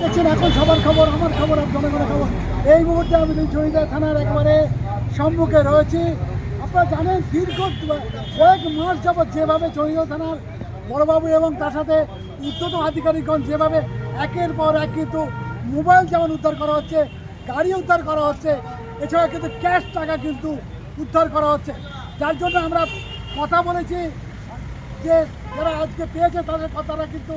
দেখছেন, এখন সবার খবর, আমার খবর জনগণের খবর। এই মুহূর্তে আমি চরিদা থানার একবারে সম্মুখে রয়েছি। আপনারা জানেন, দীর্ঘ কয়েক মাস যাবৎ যেভাবে চরিদা থানার বড়বাবু এবং তার সাথে উদ্যত আধিকারিকগণ যেভাবে একের পর এক কিন্তু মোবাইল যেমন উদ্ধার করা হচ্ছে, গাড়ি উদ্ধার করা হচ্ছে, এছাড়া কিন্তু ক্যাশ টাকা কিন্তু উদ্ধার করা হচ্ছে। যার জন্য আমরা কথা বলেছি যে, যারা আজকে পেয়েছে তাদের কথাটা কিন্তু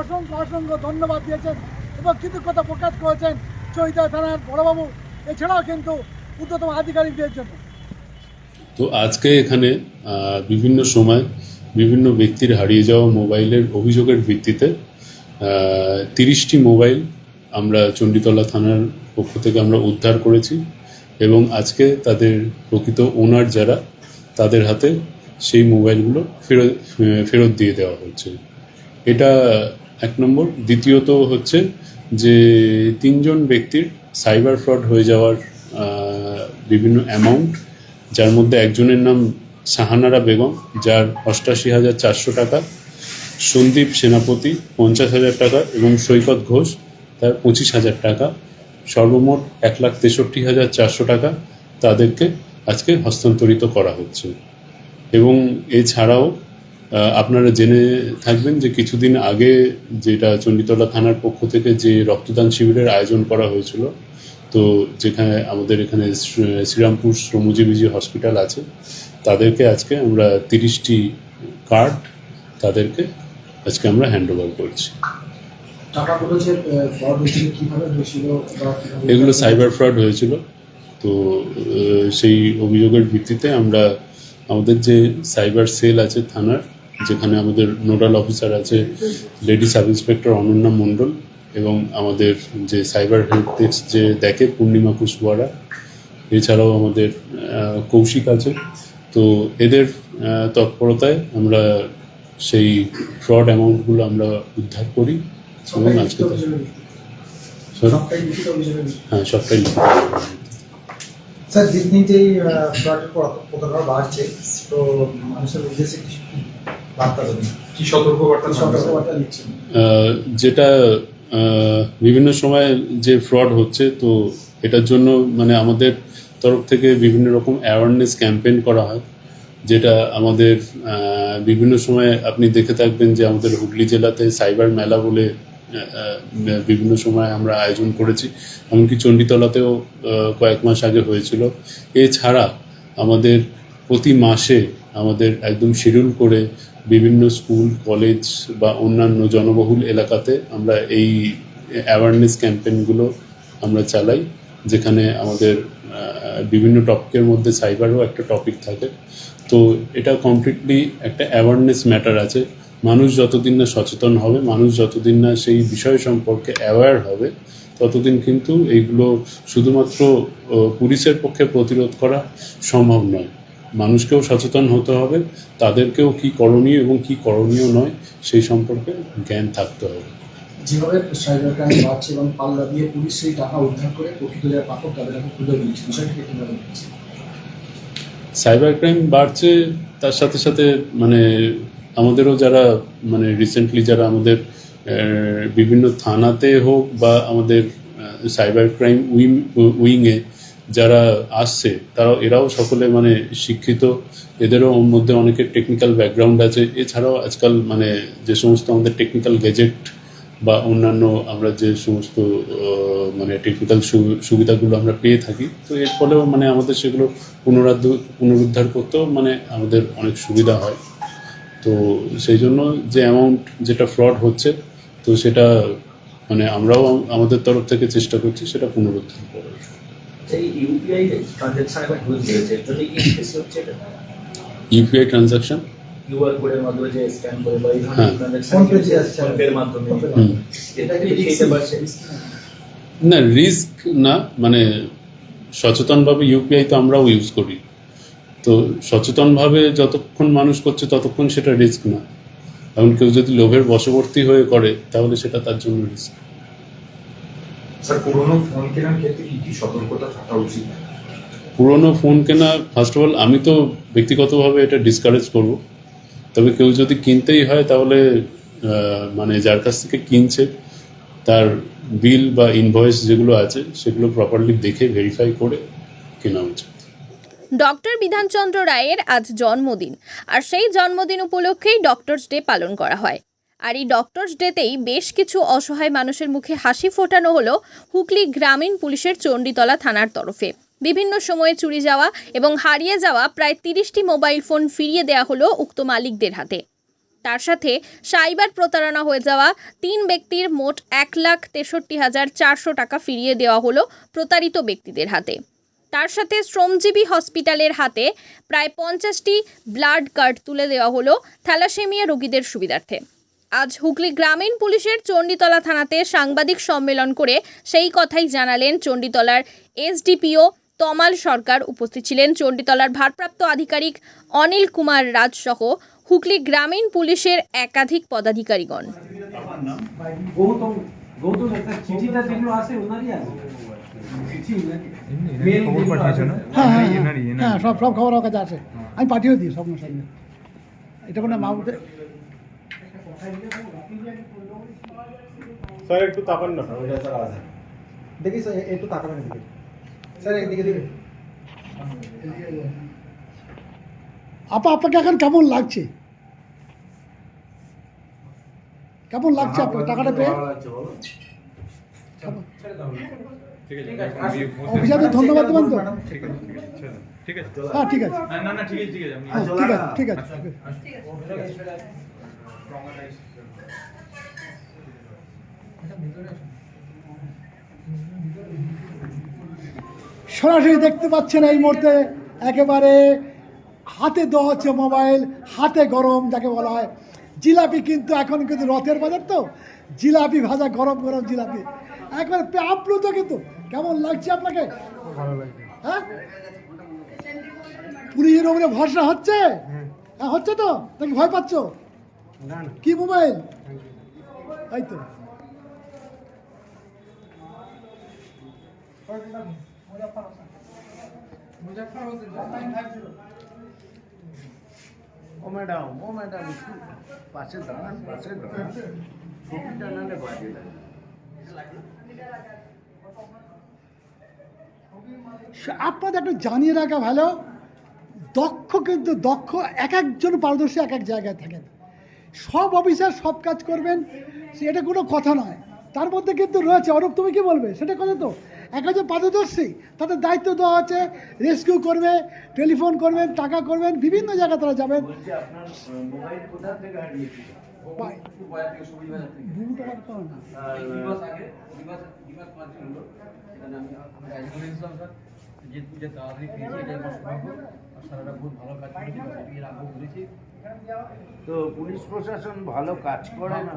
অসংখ্য অসংখ্য ধন্যবাদ দিয়েছেন। এবং কৃতজ্ঞতা প্রকাশ করেছেন চৈতা থানার বড়বাবু। এছাড়াও কিন্তু ঊর্ধ্বতম আধিকারিকদের জন্য। তো আজকে এখানে বিভিন্ন সময় বিভিন্ন ব্যক্তির হারিয়ে যাওয়া মোবাইলের অভিযোগের ভিত্তিতে তিরিশটি মোবাইল আমরা চণ্ডীতলা থানার পক্ষ থেকে আমরা উদ্ধার করেছি এবং আজকে তাদের প্রকৃত ওনার যারা, তাদের হাতে সেই মোবাইলগুলো ফেরত ফেরত দিয়ে দেওয়া হচ্ছে। এটা এক নম্বর। দ্বিতীয়ত হচ্ছে যে তিনজন ব্যক্তির সাইবার ফ্রড হয়ে যাওয়ার বিভিন্ন অ্যামাউন্ট যার মধ্যে একজনের নাম সাহানারা বেগম, যার অষ্টাশি হাজার চারশো টাকা, সন্দীপ সেনাপতি পঞ্চাশ হাজার টাকা এবং সৈকত ঘোষ তার পঁচিশ হাজার টাকা, সর্বমোট এক লাখ তেষট্টি হাজার চারশো টাকা তাদেরকে আজকে হস্তান্তরিত করা হচ্ছে। এবং এছাড়াও আপনারা জেনে থাকবেন যে কিছুদিন আগে যেটা চণ্ডীতলা থানার পক্ষ থেকে যে রক্তদান শিবিরের আয়োজন করা হয়েছিল তো যেখানে আমাদের এখানে শ্রীরামপুর শ্রমজীবী যে হসপিটাল আছে তাদেরকে আজকে আমরা তিরিশটি কার্ড তাদেরকে আজকে আমরা হ্যান্ড ওভার করছি এগুলো সাইবার ফ্রড হয়েছিল তো সেই অভিযোগের ভিত্তিতে আমরা আমাদের যে সাইবার সেল আছে থানার যেখানে আমাদের নোডাল অফিসার আছে lady sub inspector Ananya Mondal এবং আমাদের যে সাইবার হেল্প ডেস্ক যে দেখে পূর্ণিমা কুশওয়ারা এছাড়াও আমাদের কৌশিক আছে। তো এদের তৎপরতায় আমরা সেই ফ্রড অ্যামাউন্টগুলো আমরা উদ্ধার করি। এবং আজকে হ্যাঁ সবটাই স্যার দিন দিন ফ্রডের প্রতারণা বাড়ছে তো মানুষের উদ্দেশ্যে কি? বার্তা দেবেন কি সতর্কবার্তা সতর্কবার্তা দিচ্ছেন? যেটা বিভিন্ন সময় যে ফ্রড হচ্ছে তো এটার জন্য মানে আমাদের তরফ থেকে বিভিন্ন রকম অ্যাওয়ারনেস ক্যাম্পেইন করা হয় যেটা আমাদের বিভিন্ন সময় আপনি দেখে থাকবেন যে আমাদের হুগলি জেলাতে সাইবার মেলা বলে বিভিন্ন সময় আমরা আয়োজন করেছি। এমনকি চণ্ডীতলাতেও কয়েক মাস আগে হয়েছিল। এছাড়া আমাদের প্রতি মাসে আমাদের একদম শিডিউল করে বিভিন্ন স্কুল, কলেজ বা অন্যান্য জনবহুল এলাকাতে আমরা এই অ্যাওয়ারনেস ক্যাম্পেইনগুলো আমরা চালাই, যেখানে আমাদের বিভিন্ন টপিকের মধ্যে সাইবারও একটা টপিক থাকে। তো এটা কমপ্লিটলি একটা অ্যাওয়ারনেস ম্যাটার আছে। মানুষ যতদিন না সচেতন হবে, মানুষ যতদিন না সেই বিষয় সম্পর্কে অ্যাওয়্যার হবে, ততদিন কিন্তু এইগুলো শুধুমাত্র পুলিশের পক্ষে প্রতিরোধ করা সম্ভব নয়। মানুষকেও সচেতন হতে হবে তাদেরকেও কি করণীয় এবং কি করণীয় নয় সেই সম্পর্কে জ্ঞান থাকতে হবে। যেভাবে সাইবার ক্রাইম বাড়ছে এবং পাল্লা দিয়ে পুলিশ সেই টাকা উদ্ধার করে প্রকৃত যারা পাঠক তাদের এখন তুলে দিচ্ছে বিষয়টাকে কীভাবে সাইবার ক্রাইম বাড়ছে তার সাথে সাথে মানে আমাদেরও যারা মানে রিসেন্টলি যারা আমাদের বিভিন্ন থানাতে হোক বা আমাদের সাইবার ক্রাইম উইং উইংয়ে যারা আসছে, তারাও, এরাও সকলে মানে শিক্ষিত। এদেরও মধ্যে অনেকের টেকনিক্যাল ব্যাকগ্রাউন্ড আছে। এছাড়াও আজকাল মানে যে সমস্ত আমাদের টেকনিক্যাল গ্যাজেট বা অন্যান্য আমরা যে সমস্ত মানে টেকনিক্যাল সুবিধাগুলো আমরা পেয়ে থাকি, তো এর ফলেও মানে আমাদের সেগুলো পুনরাদ্দ পুনরুদ্ধার করতেও মানে আমাদের অনেক সুবিধা হয়। তো সেই জন্য যে অ্যামাউন্ট যেটা ফ্রড হচ্ছে, তো সেটা মানে আমরাও আমাদের তরফ থেকে চেষ্টা করছি সেটা পুনরুদ্ধার করার। এই ইউপিআই ট্রানজ্যাকশন এখন হিউজ বেড়েছে এর জন্য কি বেশি হচ্ছে এটা? ইউপিআই ট্রানজাকশন কিউআর কোডের মাধ্যমে যে স্ক্যান করে বা এই হ্যাঁ। ধরনের ট্রানজ্যাকশন যে আসছে ফোনপের মাধ্যমে। এটা কি দেখতে পাচ্ছে? না রিস্ক না মানে সচেতনভাবে ইউপিআই তো আমরাও ইউজ করি। তো সচেতনভাবে যতক্ষণ মানুষ করছে ততক্ষণ সেটা রিস্ক না। এখন কেউ যদি লোভের বশবর্তী হয়ে করে তাহলে সেটা তার জন্য রিস্ক স্যার পুরোনো ফোন কেনার ক্ষেত্রে কি কি সতর্কতা থাকা উচিত? পুরনো ফোন কেনা ফার্স্ট অফ অল আমি তো ব্যক্তিগতভাবে এটা ডিসকারেজ করব। তবে কেউ যদি কিনতেই হয় তাহলে মানে যার কাছ থেকে কিনছে তার বিল বা ইনভয়েস যেগুলো আছে সেগুলো প্রপারলি দেখে ভেরিফাই করে কেনা উচিত। ডক্টর বিধানচন্দ্র রায়ের আজ জন্মদিন আর সেই জন্মদিন উপলক্ষেই ডক্টরস ডে পালন করা হয়। আর এই ডক্টরস ডেতেই বেশ কিছু অসহায় মানুষের মুখে হাসি ফোটানো হলো হুগলি গ্রামীণ পুলিশের চণ্ডীতলা থানার তরফে। বিভিন্ন সময়ে চুরি যাওয়া এবং হারিয়ে যাওয়া প্রায় তিরিশটি মোবাইল ফোন ফিরিয়ে দেওয়া হলো উক্ত মালিকদের হাতে। তার সাথে সাইবার প্রতারণা হয়ে যাওয়া তিন ব্যক্তির মোট এক লাখ তেষট্টি হাজার চারশো টাকা ফিরিয়ে দেওয়া হলো প্রতারিত ব্যক্তিদের হাতে। তার সাথে শ্রমজীবী হসপিটালের হাতে প্রায় পঞ্চাশটি ব্লাড কার্ড তুলে দেওয়া হলো থ্যালাসেমিয়া রোগীদের সুবিধার্থে। আজ হুগলি গ্রামীণ পুলিশের চণ্ডীতলা থানাতে সাংবাদিক সম্মেলন করে সেই কথাই জানালেন চণ্ডীতলার এসডিপিও তমাল সরকার। উপস্থিত ছিলেন চণ্ডীতলার ভারপ্রাপ্ত আধিকারিক অনিল কুমার রাজ সহ হুগলি গ্রামীণ পুলিশের একাধিক পদাধিকারীগণ। আমি পাঠিয়ে দিই সব সঙ্গে এটা কোনো স্যার একটু তাকান না দেখি স্যার একটু তাকাবেন এদিকে। স্যার এদিকে দিকে আপা আপনাকে এখন কেমন লাগছে? কেমন লাগছে আপনার টাকাটা পেয়ে? অফিসারদের ধন্যবাদ দেবেন তো আছে। আছে আছে হ্যাঁ ঠিক আছে। না না না ঠিক আছে। ঠিক আছে ঠিক আছে। সরাসরি দেখতে পাচ্ছেন এই মুহূর্তে একেবারে হাতে দেওয়া হচ্ছে মোবাইল হাতে গরম যাকে বলা হয়। জিলাপি কিন্তু এখন কিন্তু রথের বাজার তো। জিলাপি ভাজা গরম গরম জিলাপি। একবারে পে- আপ্লুত কিন্তু। কেমন লাগছে আপনাকে? হ্যাঁ? পুলিশের ওপরে ভরসা হচ্ছে? হ্যাঁ হচ্ছে তো? নাকি ভয় পাচ্ছ? কি মোবাইল তাই তো ও ম্যাডাম ও ম্যাডাম একটু পাশে দাঁড়ান পাশে দাঁড়ান বাজে লাগে আপনাদের একটু জানিয়ে রাখা ভালো। দক্ষ কিন্তু দক্ষ এক একজন পারদর্শী এক এক জায়গায় থাকেন। সব অফিসার সব কাজ করবেন সে এটা কোনো কথা নয়। তার মধ্যে কিন্তু রয়েছে অরূপ তুমি কি বলবে? সেটা কথা তো। এক একজন পারদর্শী তাদের দায়িত্ব দেওয়া আছে রেস্কিউ করবে টেলিফোন করবেন টাকা করবেন বিভিন্ন জায়গায় তারা যাবেন। বলছি আপনার মোবাইল কোথা থেকে হারিয়েছিল বাই। দু টাকার কম না। তো পুলিশ প্রশাসন ভালো কাজ করে না?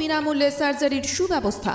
বিনামূল্যে সার্জারির সুব্যবস্থা।